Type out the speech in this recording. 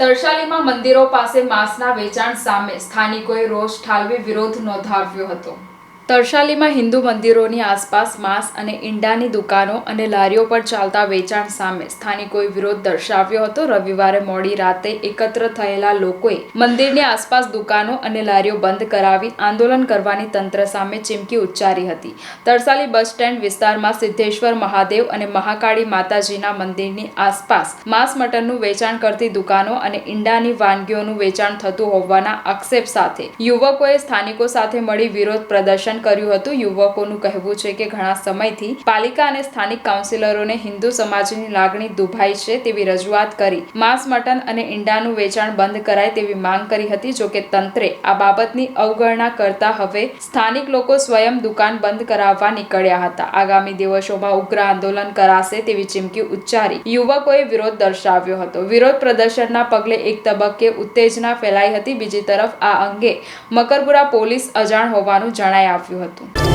તરસાલીમાં મંદિરો પાસે માંસના વેચાણ સામે સ્થાનિકોએ રોષ ઠાલવી વિરોધ નોંધાવ્યો હતો. તરસાલીમાં હિન્દુ મંદિરોની આસપાસ માંસ અને ઈંડાની દુકાનો અને લારીઓ પર ચાલતા વેચાણ સામે સ્થાનિકોએ વિરોધ દર્શાવ્યો હતો. રવિવારે મોડી રાતે એકત્ર થયેલા લોકોએ મંદિરની આસપાસ દુકાનો અને લારીઓ બંધ કરાવી આંદોલન કરવાની તંત્ર સામે ચીમકી ઉચ્ચારી હતી. તરસાલી બસ સ્ટેન્ડ વિસ્તારમાં સિદ્ધેશ્વર મહાદેવ અને મહાકાળી માતાજીના મંદિરની આસપાસ માંસ મટનનું વેચાણ કરતી દુકાનો અને ઈંડાની વાનગીઓનું વેચાણ થતું હોવાના આક્ષેપ સાથે યુવકોએ સ્થાનિકો સાથે મળી વિરોધ પ્રદર્શન કર્યું હતું. યુવકોનું કહેવું છે કે ઘણા સમયથી પાલિકા અને સ્થાનિક કાઉન્સિલરોને હિન્દુ સમાજની લાગણી દુભાઈ છે તેવી રજૂઆત કરી. માંસ, મટન અને ઈંડાનું વેચાણ બંધ કરાય તેવી માંગ કરી હતી. જોકે તંત્રે આ બાબતની અવગણના કરતા હવે સ્થાનિક લોકો સ્વયં દુકાન બંધ કરાવવા નીકળ્યા હતા. આગામી દિવસોમાં ઉગ્ર આંદોલન કરાશે તેવી ચીમકી ઉચ્ચારી યુવકોએ વિરોધ દર્શાવ્યો હતો. વિરોધ પ્રદર્શનના પગલે એક તબક્કે ઉત્તેજના ફેલાઈ હતી. બીજી તરફ આ અંગે મકરપુરા પોલીસ અજાણ હોવાનું જણાઈ આવ્યું હતું